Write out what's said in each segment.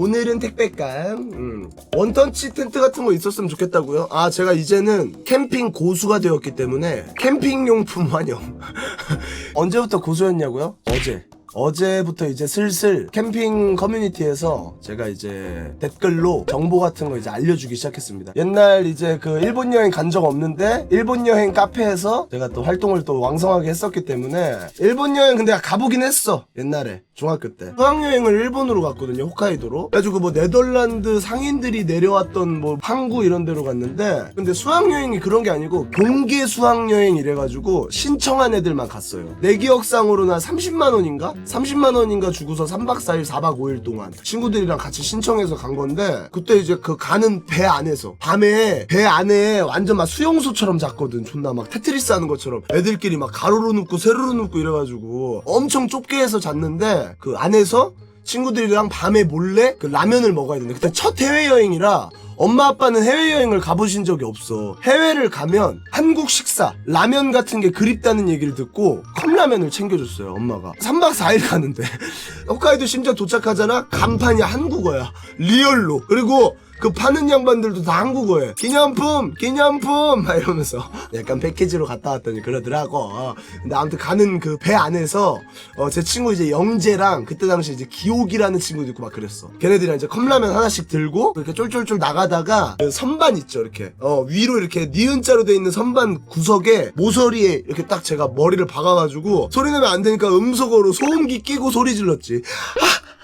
오늘은 택배감 음. 원턴치 텐트 같은 거 있었으면 좋겠다고요? 아 제가 이제는 캠핑 고수가 되었기 때문에 캠핑용품 환영 언제부터 고수였냐고요? 어제 어제부터 이제 슬슬 캠핑 커뮤니티에서 제가 이제 댓글로 정보 같은 거 이제 알려주기 시작했습니다. 옛날 이제 그 일본 여행 간 적 없는데 일본 여행 카페에서 제가 또 활동을 또 왕성하게 했었기 때문에 일본 여행 근데 가보긴 했어 옛날에 중학교 때 수학여행을 일본으로 갔거든요 홋카이도로 그래가지고 뭐 네덜란드 상인들이 내려왔던 뭐 항구 이런 데로 갔는데 근데 수학여행이 그런 게 아니고 경계 수학여행 이래가지고 신청한 애들만 갔어요 내 기억상으로는 한 30만 원인가? 30만 원인가 주고서 3박 4일 4박 5일 동안 친구들이랑 같이 신청해서 간 건데 그때 이제 그 가는 배 안에서 밤에 배 안에 완전 막 수용소처럼 잤거든. 존나 막 테트리스 하는 것처럼. 애들끼리 막 가로로 눕고 세로로 눕고 이래가지고 엄청 좁게 해서 잤는데 그 안에서 친구들이랑 밤에 몰래 그 라면을 먹어야 되는데 그때 첫 해외여행이라 엄마 아빠는 해외여행을 가보신 적이 없어. 해외를 가면 한국 식사, 라면 같은 게 그립다는 얘기를 듣고 컵라면을 챙겨줬어요, 엄마가. 3박 4일 가는데. 홋카이도 심지어 도착하잖아? 간판이 한국어야. 리얼로. 그리고 그 파는 양반들도 다 한국어에. 기념품 기념품! 막 이러면서. 약간 패키지로 갔다 왔더니 그러더라고. 근데 아무튼 가는 그 배 안에서 어, 제 친구 이제 영재랑 그때 당시 이제 기옥이라는 친구도 있고 막 그랬어. 걔네들이랑 이제 컵라면 하나씩 들고 이렇게 쫄쫄쫄 나가다가 그 선반 있죠 이렇게. 어 위로 이렇게 니은자로 돼 있는 선반 구석에 모서리에 이렇게 딱 제가 머리를 박아가지고 소리 내면 안 되니까 음소거로 소음기 끼고 소리 질렀지. 그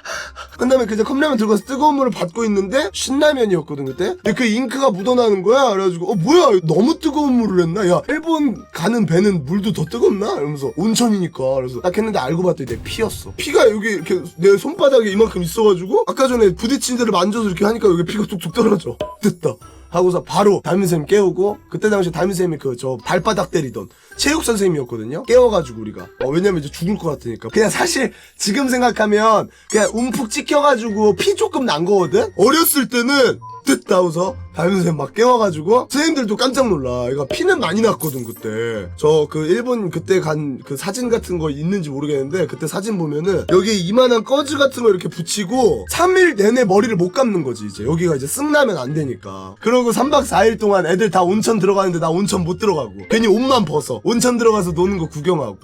다음에 그제 컵라면 들고 와서 뜨거운 물을 받고 있는데 신라면이었거든 그때. 근데 그 잉크가 묻어나는 거야. 그래가지고 어 뭐야? 너무 뜨거운 물을 했나? 야 일본 가는 배는 물도 더 뜨겁나? 이러면서 온천이니까. 그래서 딱 했는데 알고 봤더니 내 피였어. 피가 여기 이렇게 내 손바닥에 이만큼 있어가지고 아까 전에 부딪힌 데를 만져서 이렇게 하니까 여기 피가 뚝뚝 떨어져. 됐다 하고서 바로 담임쌤 깨우고 그때 당시 담임쌤이 그 저 발바닥 때리던 체육 선생님이었거든요. 깨워가지고 우리가. 어, 왜냐면 이제 죽을 것 같으니까. 그냥 사실 지금 생각하면 그냥 움푹 찍혀가지고 피 조금 난 거거든? 어렸을 때는 됐다 하고서 담임선생님 막 깨워가지고 선생님들도 깜짝 놀라. 이거 피는 많이 났거든 그때. 저 그 일본 그때 간 그 사진 같은 거 있는지 모르겠는데 그때 사진 보면은 여기 이만한 꺼즈 같은 거 이렇게 붙이고 3일 내내 머리를 못 감는 거지 이제. 여기가 이제 쓱나면 안 되니까. 그러고 3박 4일 동안 애들 다 온천 들어가는데 나 온천 못 들어가고. 괜히 옷만 벗어. 온천 들어가서 노는 거 구경하고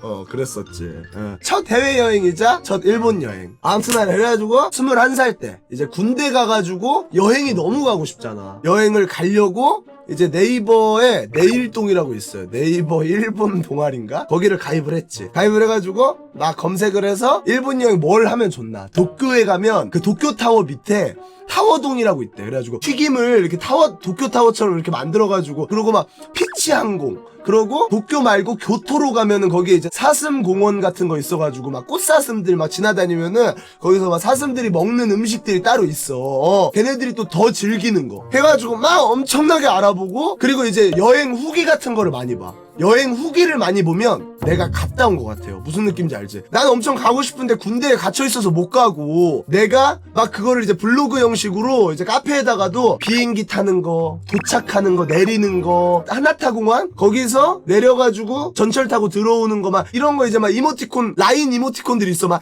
어 그랬었지. 예. 첫 해외여행이자 첫 일본 여행. 아무튼 난 그래가지고 21살 때 이제 군대 가가지고 여행이 너무 가고 싶잖아. 여행을 가려고 이제 네이버에 네일동이라고 있어요. 네이버 일본 동아리인가? 거기를 가입을 했지. 가입을 해가지고 막 검색을 해서 일본 여행 뭘 하면 좋나. 도쿄에 가면 그 도쿄 타워 밑에 타워동이라고 있대. 그래가지고 튀김을 이렇게 타워 도쿄 타워처럼 이렇게 만들어가지고 그리고 막 피치 항공. 그러고 도쿄 말고 교토로 가면은 거기에 이제 사슴 공원 같은 거 있어가지고 막 꽃사슴들 막 지나다니면은 거기서 막 사슴들이 먹는 음식들이 따로 있어. 어, 걔네들이 또 더 즐기는 거. 해가지고 막 엄청나게 알아보고 그리고 이제 여행 후기 같은 거를 많이 봐. 여행 후기를 많이 보면 내가 갔다 온 것 같아요. 무슨 느낌인지 알지? 난 엄청 가고 싶은데 군대에 갇혀 있어서 못 가고 내가 막 그거를 이제 블로그 형식으로 이제 카페에다가도 비행기 타는 거, 도착하는 거, 내리는 거, 하나타 공항 거기서 내려가지고 전철 타고 들어오는 거 막 이런 거 이제 막 이모티콘 라인 이모티콘들이 있어 막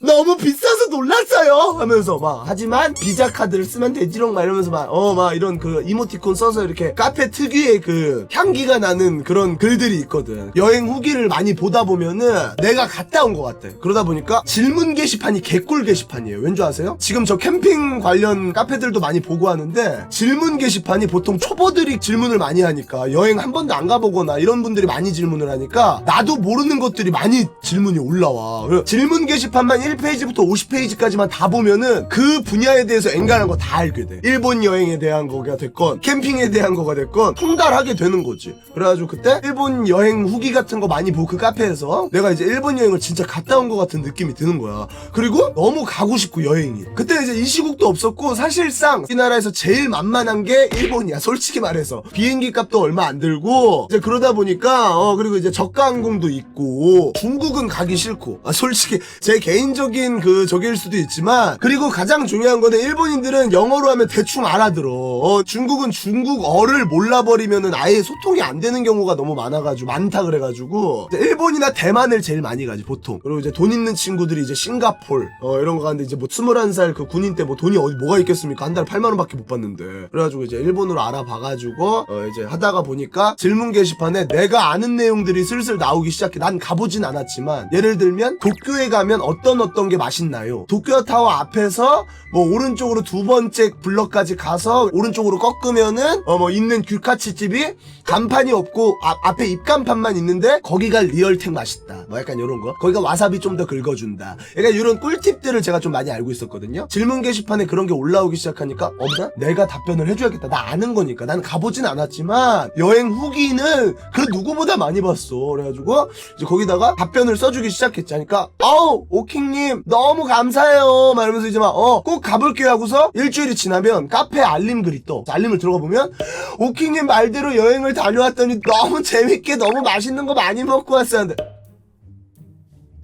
너무 비싸서 놀랐어요! 하면서 막 하지만 비자 카드를 쓰면 되지롱 막 이러면서 막 어 막 이런 그 이모티콘 써서 이렇게 카페 특유의 그 향기가 나는 그런 글들이 있거든. 여행 후기를 많이 보다 보면은 내가 갔다 온 것 같아. 그러다 보니까 질문 게시판이 개꿀 게시판이에요. 왠 줄 아세요? 지금 저 캠핑 관련 카페들도 많이 보고 하는데 질문 게시판이 보통 초보들이 질문을 많이 하니까 여행 한 번도 안 가보거나 이런 분들이 많이 질문을 하니까 나도 모르는 것들이 많이 질문이 올라와. 질문 게시판만 1페이지부터 50페이지까지만 다 보면은 그 분야에 대해서 앵간한 거 다 알게 돼. 일본 여행에 대한 거가 됐건 캠핑에 대한 거가 됐건 통달하게 되는 거지. 그래가지고 그때 일본 여행 후기 같은 거 많이 보고 그 카페에서 내가 이제 일본 여행을 진짜 갔다 온 것 같은 느낌이 드는 거야. 그리고 너무 가고 싶고 여행이. 그때 이제 이 시국도 없었고 사실상 우리나라에서 제일 만만한 게 일본이야. 솔직히 말해서 비행기 값도 얼마 안 들고 이제 그러다 보니까 어 그리고 이제 저가 항공도 있고 중국은 가기 싫고 아 솔직히 제 개인 적인 문화적인 그 저기일 수도 있지만 그리고 가장 중요한 거는 일본인들은 영어로 하면 대충 알아들어. 어, 중국은 중국어를 몰라버리면은 아예 소통이 안 되는 경우가 너무 많아가지고 많다 그래가지고 일본이나 대만을 제일 많이 가지 보통. 그리고 이제 돈 있는 친구들이 이제 싱가폴 어, 이런 거 가는데 이제 뭐 21살 그 군인 때 뭐 돈이 어디 뭐가 있겠습니까? 한 달에 8만 원밖에 못 받는데. 그래가지고 이제 일본으로 알아봐가지고 어, 이제 하다가 보니까 질문 게시판에 내가 아는 내용들이 슬슬 나오기 시작해. 난 가보진 않았지만 예를 들면 도쿄에 가면 어떤 어떤 게 맛있나요? 도쿄 타워 앞에서 뭐 오른쪽으로 두 번째 블럭까지 가서 오른쪽으로 꺾으면은 어 뭐 있는 규카치 집이 간판이 없고 앞- 앞에 입간판만 있는데 거기가 리얼텍 맛있다. 뭐 약간 이런 거. 거기가 와사비 좀 더 긁어준다. 약간 이런 꿀팁들을 제가 좀 많이 알고 있었거든요. 질문 게시판에 그런 게 올라오기 시작하니까 없나? 내가 답변을 해줘야겠다. 나 아는 거니까. 난 가보진 않았지만 여행 후기는 그 누구보다 많이 봤어. 그래가지고 이제 거기다가 답변을 써주기 시작했지. 하니까 아우 오킹 님 너무 감사해요. 막 이러면서 이제 막 어 꼭 가볼게요 하고서 일주일이 지나면 카페 알림 글이 떠. 알림을 들어가 보면 오킹님 말대로 여행을 다녀왔더니 너무 재밌게 너무 맛있는 거 많이 먹고 왔었는데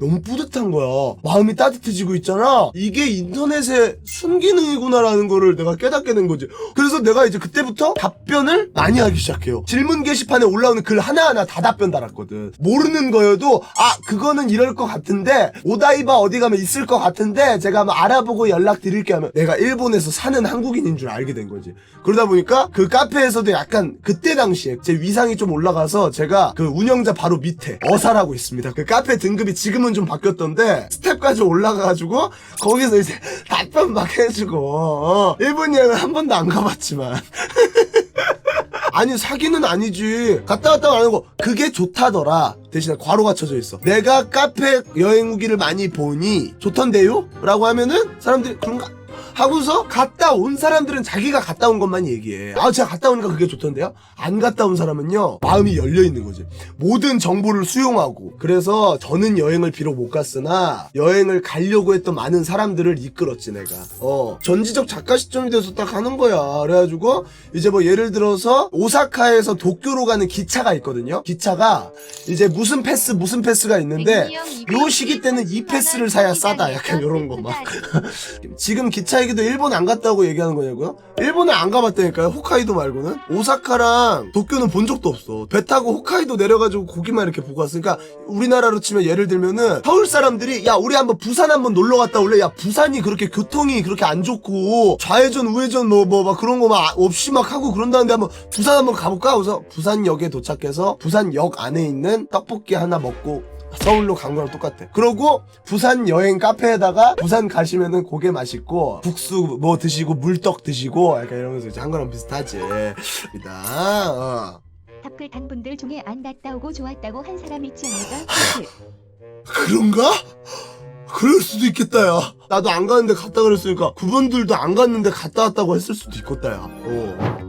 너무 뿌듯한 거야. 마음이 따뜻해지고 있잖아. 이게 인터넷의 순기능이구나라는 거를 내가 깨닫게 된 거지. 그래서 내가 이제 그때부터 답변을 많이 하기 시작해요. 질문 게시판에 올라오는 글 하나하나 다 답변 달았거든. 모르는 거여도, 아, 그거는 이럴 것 같은데, 오다이바 어디 가면 있을 것 같은데, 제가 한번 알아보고 연락 드릴게 하면, 내가 일본에서 사는 한국인인 줄 알게 된 거지. 그러다 보니까 그 카페에서도 약간 그때 당시에 제 위상이 좀 올라가서 제가 그 운영자 바로 밑에 어사라고 있습니다. 그 카페 등급이 지금은 좀 바뀌었던데 스텝까지 올라가가지고 거기서 이제 답변 막 해주고 어, 일본 여행은 한 번도 안 가봤지만. 아니 사기는 아니지. 갔다 왔다 안 하고 그게 좋다더라. 대신에 괄호가 쳐져 있어. 내가 카페 여행 후기를 많이 보니 좋던데요? 라고 하면은 사람들이 그런가? 하고서 갔다 온 사람들은 자기가 갔다 온 것만 얘기해. 아, 제가 갔다 오니까 그게 좋던데요? 안 갔다 온 사람은요, 마음이 열려 있는 거지. 모든 정보를 수용하고. 그래서 저는 여행을 비록 못 갔으나, 여행을 가려고 했던 많은 사람들을 이끌었지, 내가. 어, 전지적 작가 시점이 돼서 딱 하는 거야. 그래가지고, 이제 뭐 예를 들어서, 오사카에서 도쿄로 가는 기차가 있거든요? 기차가, 이제 무슨 패스, 무슨 패스가 있는데, 요 시기 때는 이 패스를 사야 싸다. 약간 요런 거 막. 지금 기차 얘기도 일본 안 갔다고 얘기하는 거냐고요? 일본을 안 가봤다니까요. 홋카이도 말고는. 오사카랑 도쿄는 본 적도 없어. 배 타고 홋카이도 내려가지고 고기만 이렇게 보고 왔으니까 우리나라로 치면 예를 들면은 서울 사람들이 야 우리 한번 부산 한번 놀러 갔다 올래? 야 부산이 그렇게 교통이 그렇게 안 좋고 좌회전 우회전 뭐 뭐 막 그런 거 막 없이 막 하고 그런다는데 한번 부산 한번 가볼까? 그래서 부산역에 도착해서 부산역 안에 있는 떡볶이 하나 먹고 서울로 간 거랑 똑같아. 그러고 부산 여행 카페에다가 부산 가시면은 고개 맛있고 국수 뭐 드시고 물떡 드시고 약간 이러면서 이제 한 거랑 비슷하지. 이다. 어. 댓글 단 분들 중에 안 갔다 오고 좋았다고 한 사람 있지 않을까? 그런가? 그럴 수도 있겠다 야. 나도 안 갔는데 갔다 그랬으니까 그분들도 안 갔는데 갔다 왔다고 했을 수도 있겠다 야. 어.